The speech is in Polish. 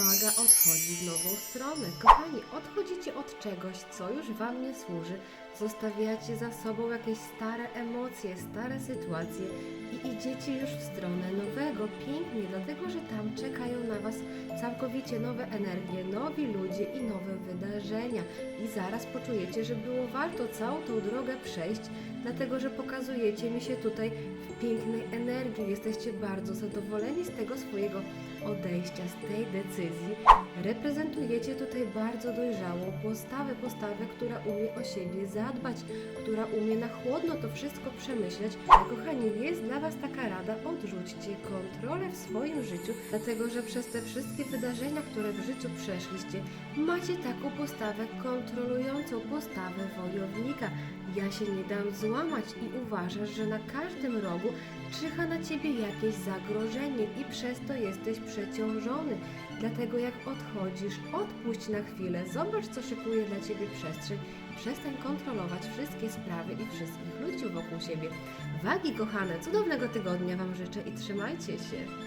Bye. Waga odchodzi w nową stronę. Kochani, odchodzicie od czegoś, co już Wam nie służy. Zostawiacie za sobą jakieś stare emocje, stare sytuacje i idziecie już w stronę nowego. Pięknie, dlatego że tam czekają na Was całkowicie nowe energie, nowi ludzie i nowe wydarzenia. I zaraz poczujecie, że było warto całą tą drogę przejść, dlatego że pokazujecie mi się tutaj w pięknej energii. Jesteście bardzo zadowoleni z tego swojego odejścia, z tej decyzji. Reprezentujecie tutaj bardzo dojrzałą postawę, postawę, która umie o siebie zadbać, która umie na chłodno to wszystko przemyśleć. Kochani, jest dla Was taka rada, odrzućcie kontrolę w swoim życiu, dlatego że przez te wszystkie wydarzenia, które w życiu przeszliście, macie taką postawę kontrolującą, postawę wojownika. Ja się nie dam złamać i uważasz, że na każdym rogu czyha na ciebie jakieś zagrożenie i przez to jesteś przeciążony. Dlatego jak odchodzisz, odpuść na chwilę, zobacz co szykuje dla ciebie przestrzeń, przestań kontrolować wszystkie sprawy i wszystkich ludzi wokół siebie. Wagi kochane, cudownego tygodnia Wam życzę i trzymajcie się.